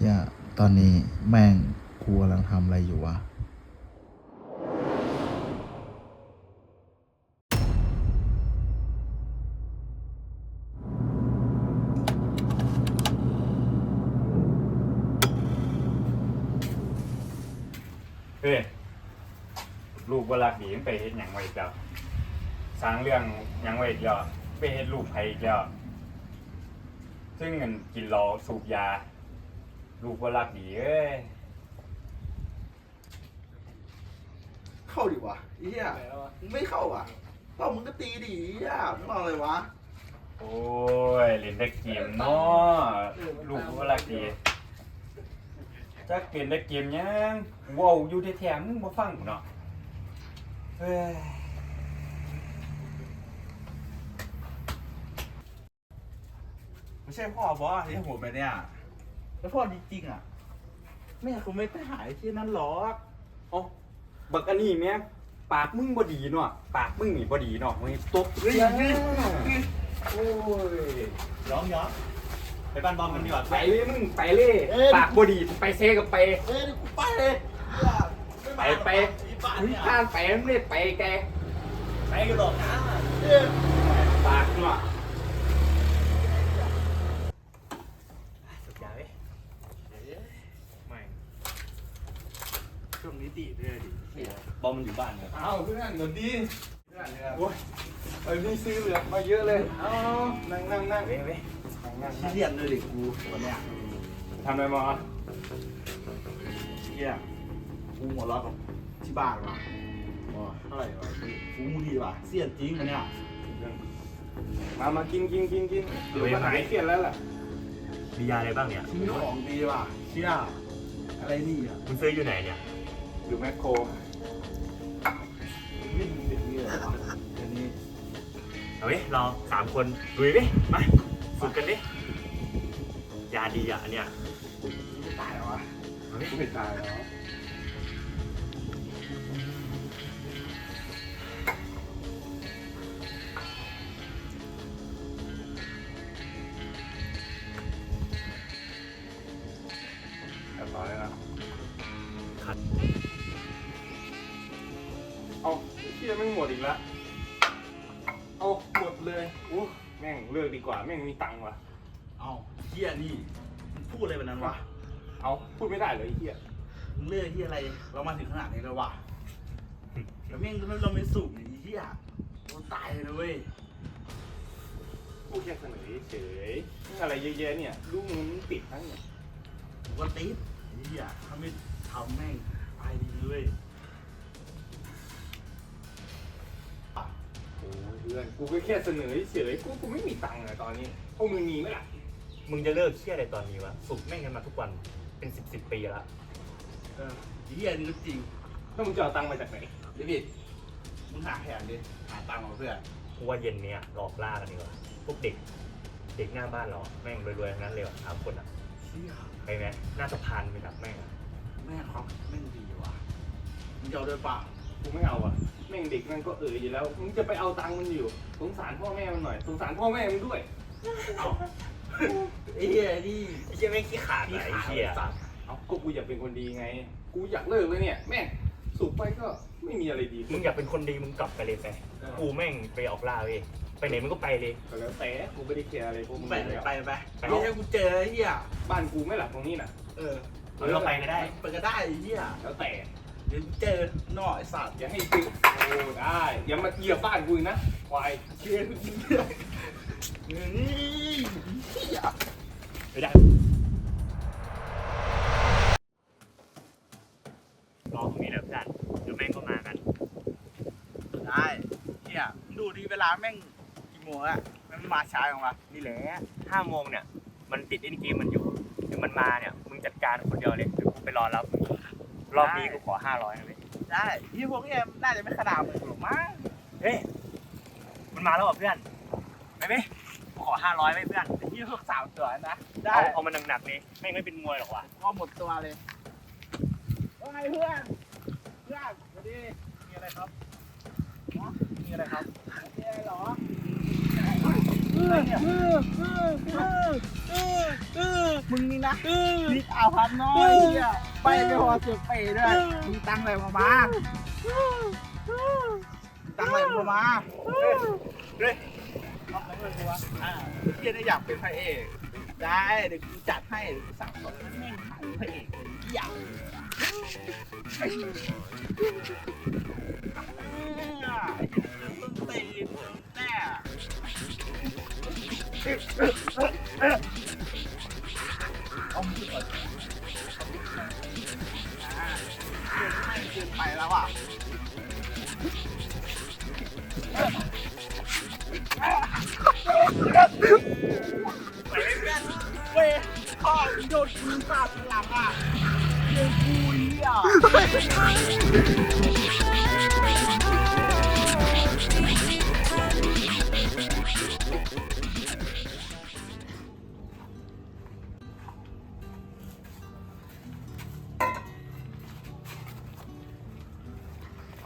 ชี่ยตอนนี้แม่งกูกำลังทำอะไรอยู่วะเฮ้ยลูกบรักดีมันไปเฮ็ดหยังไว้อีกแล้วสร้างเรื่องหยังไว้อีกแล้วไปเฮ็ดลูกไผอีกแล้ว ซึ่งเงินกินเหล้าสูบยา ลูกบรักดีเอ้ยเข้าดิวะไอ้เหี้ยมึงไม่เข้าอะเรามึงก็ตีดิไอ้เหี้ยมึงรออะไรวะโอ้ยเล่นแต่เกมเนาะลูกบรักดีจักเล่นแต่เกมหยังเว้าอยู่แท้ๆมึงบ่ฟังกูเนาะเฮ้ยไม่ใช่พ่อบอสที่โหดไปเนี่ย แล้วพ่อจริงๆอะ แม่คงไม่ไปหายที่นั่นหรอกเอ้าบักอันนี้แม่งปากมึงบ่ดีเนาะปากมึงนี่บ่ดีเนาะมึงตบเฮ้ยเสียเฮ้ยโอ้ยย้อมย้อมไปบ้านบอมกันดีกว่าไปเลยมึงไปเลยปากบดีไปเซกับไป เฮ้ยกูไปเลยไปไปมึงข้านไปมึงเลยไปแกไปกันหรอกนะ ปากเนาะ สุดยอดเลยไม่ ช่วงนี้ตีด้วยดิบอมมันอยู่บ้านเนี่ยเอาเพื่อนเดี๋ยวดีโอ้ยไอ้พี่ซื้อเหลือมาเยอะเลย เอานั่งนั่งนั่งเว้ยเว้ยนั่งนั่งชี้เรียนเลยดิกูวันเนี้ยทำอะไรมาเหี้ยกูหัวเร้อกับที่บ้านว่ะว้าเท่าไหร่วะกูมูดีว่ะเสียจริงมันเนี่ยมามากินกินกินกินเดี๋ยวมันหายเครียดแล้วล่ะมียาอะไรบ้างเนี่ยมีของดีว่ะเชี่ยอะไรนี่อะคุณซื้ออยู่ไหนเนี่ย อยู่แมคโครวิ่งเด็กนี่เหรอวะเดี๋ยวนี้เอาเว้ยเราสามคนลุยเว้ยมาฝึกกันดิยาดีอะอันเนี่ยไม่ตายแล้ววะเอาเว้ยไม่ตายแล้ว หมดอีกแล้วเอาหมดเลยโอ้แม่งเลิกดีกว่าแม่งมีตังค์ว่ะ เอ้าเฮียนี่มึงพูดอะไรแบบนั้นวะเอาพูดไม่ได้เลยไอ้เฮียมึงเลือกที่อะไร เรามาถึงขนาดนี้แล้ววะแล้วแม่งเราไม่สูบอย่างนี้เฮียเราตายเลยนะเว้ยกูแค่เสนอเฉยๆอะไรเยอะแยะเนี่ยลูกมึงติดทั้งเนี่ยผมก็ติดเฮียถ้าไม่ทำแม่งตายดีเลยเว้ย พื่อนกูก็แค่เสนอเฉยๆกูกูไม่มีตังค์อะตอนนี้พวกมึงมีไหมล่ะมึงจะเลิกเครียดอะไรตอนนี้วะฝึกแม่งกันมาทุกวันเป็นสิบสิบปีแล้วเออเฮียนี่ก็จริงแล้วมึงจะเอาตังค์มาจากไหนเดวิดมึงหาแผนดิหาตังค์มาเพื่อนกูว่าเย็นเนี้ยหลอกล่ากันดีกว่าพวกเด็ก เด็กหน้าบ้านเราแม่งรวยๆทั้งนั้นเลยว่ะสามคนอะเชี่ยไปไหมหน้าสะพานไปดักแม่งอะแม่งครับแม่งดีว่ะมึงจะเอาด้วยเปล่ากูไม่เอาอะ แม่งเด็กมันก็เอออยู่แล้ว มึงจะไปเอาตังค์มันอยู่ สงสารพ่อแม่มันหน่อย สงสารพ่อแม่มันด้วยเอาไอ้เฮียนี่ไอ้เหี้ยแม่งขี้ขาดนี่อะไอ้ขาเหี้ยสัตว์เอาก็กูอยากเป็นคนดีไง กูอยากเลิกเลยเนี่ย แม่งสูบไปก็ไม่มีอะไรดีมึงอยากเป็นคนดีมึงกลับไปเลยไป กูแม่งไปออกล่าเว้ยไปไหนมึงก็ไปเลยก็แล้วแต่กูไม่ได้เคลียร์อะไรพวกมึงไปเลยไปไปไปเฮียกูเจอไอ้เฮียบ้านกูไม่หลับตรงนี้น่ะ เออเอาเราไปก็ได้ ไปก็ได้ไอ้เฮียแล้วแต่ เดี๋ยวเจอหน่อไอ้สัตว์อย่าให้ติดโอ้ได้อย่ามาเหยียบบ้านกูอีกนะควายเชื่อกูจริงๆนี่เฮียไม่ได้รอตรงนี้แหละเพื่อนเดี๋ยวแม่งก็มากัน ได้เฮียดูดีเวลาแม่งกี่โมงอะม่งมาช้าจังวะนี่แหละห้าโมงเนี่ย มันติดเล่นเกมมันอยู่เดี๋ยวมันมาเนี่ย มึงจัดการคนเดียวเลยเดี๋ยวกูไปรอรับมึง รอบนี้กูขอห้าร้อยนะเว้ยได้ที่พวกเฮียน่าจะไม่ขนาดมึงหรอกมั้งเฮ้ยมันมาแล้วเหรอเพื่อนไปไหมกูขอห้าร้อยไหมเพื่อนที่พวกสามตัวนะได้เอาเอามันหนักๆเลยแม่งไม่เป็นมวยหรอกว่ะพอหมดตัวเลยว่าไงเพื่อนเพื่อนสวัสดีมีอะไรครับฮะมีอะไรครับมีอะไรเหรออะไรเนี่ย มึงนี่นะนิดอาพันน้อยเหี้ยไปไม่พอเสือกไปด้วยมึงตังค์อะไรมามาตังค์อะไรมามาเฮ้ยเอาอะไรมามาอ่าเฮียได้อยากเป็นพระเอกได้เดี๋ยวกูจัดให้เดี๋ยวกูสั่งสอนให้แม่งขายพระเอกเลยอยากไอ้เหี้ยเพิ่งตีนแน่เอ ไปแล้วอะไปเล่นเว้ยพ่อโดนกูสาดหลังอะเจอกูเหี้ย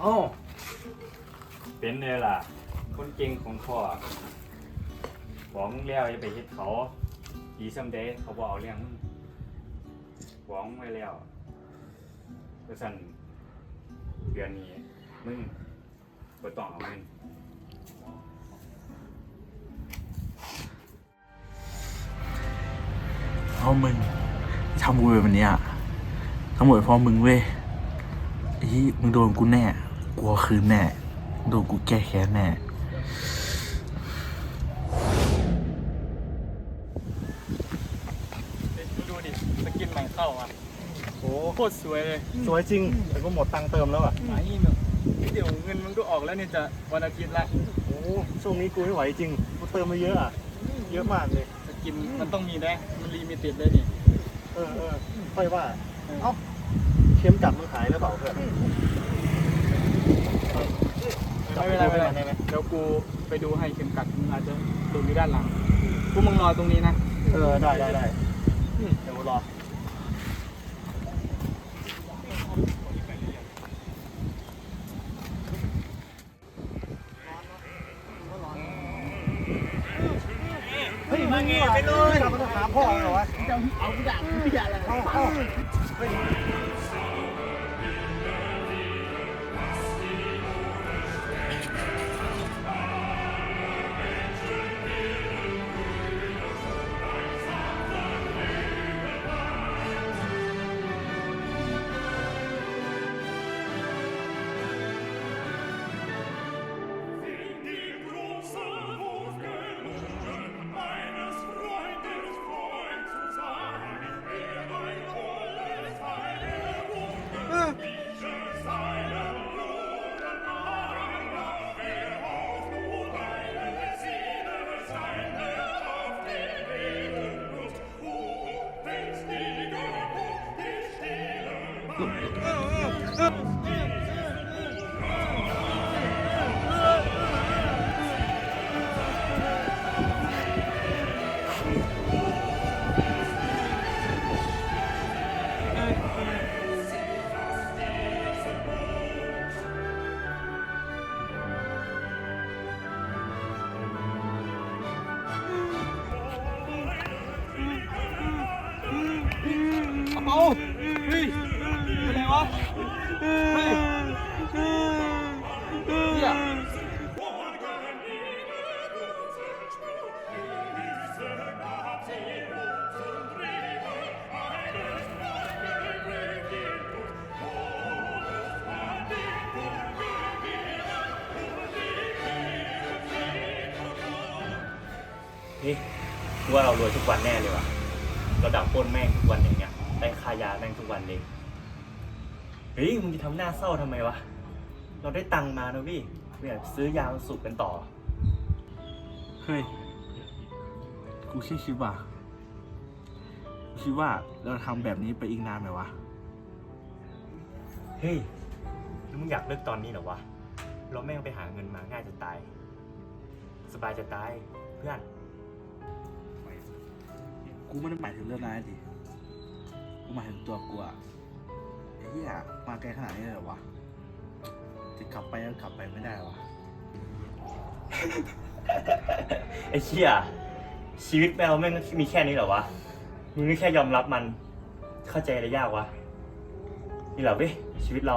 อ้าเป็นเลยล่ะ คนเก่งของพ่อบอกมึงแล้วอย่าไปเฮ็ดเขาดีซัมเดย์เขาบอกเอาเรื่องมึงบอกมึงไว้แล้วก็สั่นเดือนนี้มึงบ่ต้องเอาเงินเพราะมึงทำกูแบบนี้อะทั้งหมดเพราะมึงเว้ยไอ้ที่มึงโดนกูแน่ กูเอาคืนแน่โดนกูแก้แค้นแน่ดูดิสกินใหม่เข้าอะโอ้โคตรสวยเลยสวยจริงแต่ก็หมดตังค์เติมแล้วอะไหนเนี่ยเดี๋ยวเงินมันก็ออกแล้วเนี่ยจะวันอาทิตย์ละโอ้ช่วงนี้กูไม่ไหวจริงกูเติมมาเยอะอะเยอะมากเลยสกินมันต้องมีนะมันลิมิเต็ดเลยนี่เออเออค่อยว่าเอ้าเข็มจับมึงหายหรือเปล่าเพื่อน ไม่เป็นไรไม่เป็นไรได้ไหมเดี๋ยวกูไปดูให้เข็มกัดมึงอาจจะโดนอยู่ด้านหลังกูมึงรอตรงนี้นะ เออได้ได้ได้เดี๋ยวกูรอเฮ้ยมาเงี้ยไปเลยกลับมาหาพ่อเหรอวะจะเอากูด่ากูอย่าอะไร করবে นไรวะเฮ้ยเนี่ว่าเรารวยทุกวันแน่เลยว่ะเราดับปล้นแม่งทุกวันอย่างเงี้ยได้ค่ายาแม่งทุกวันเลย เฮ้ยมึงจะทำหน้าเศร้าทำไมวะ เราได้ตังค์มานะพี่เนี่ยซื้อยามาสูบกันต่อ เฮ้ย กูแค่คิดว่ากูคิดว่าเราทำแบบนี้ไปอีกนานไหมวะ เฮ้ยแล้วมึงอยากเลิกตอนนี้เหรอวะ เราแม่งไปหาเงินมาง่ายจะตาย สบายจะตายเพื่อน กูไม่ได้หมายถึงเรื่องนั้นดิ กูหมายถึงตัวกูอะ เฮียมาไกลขนาดนี้เลยวะจะกลับไปก็กลับไปไม่ได้วะไอ้เชี่ยชีวิตแมวแม่งมีแค่นี้เหรอวะมึงก็แค่ยอมรับมัน เข้าใจอะไรยากวะนี่เหรอเว้ยชีวิตเรา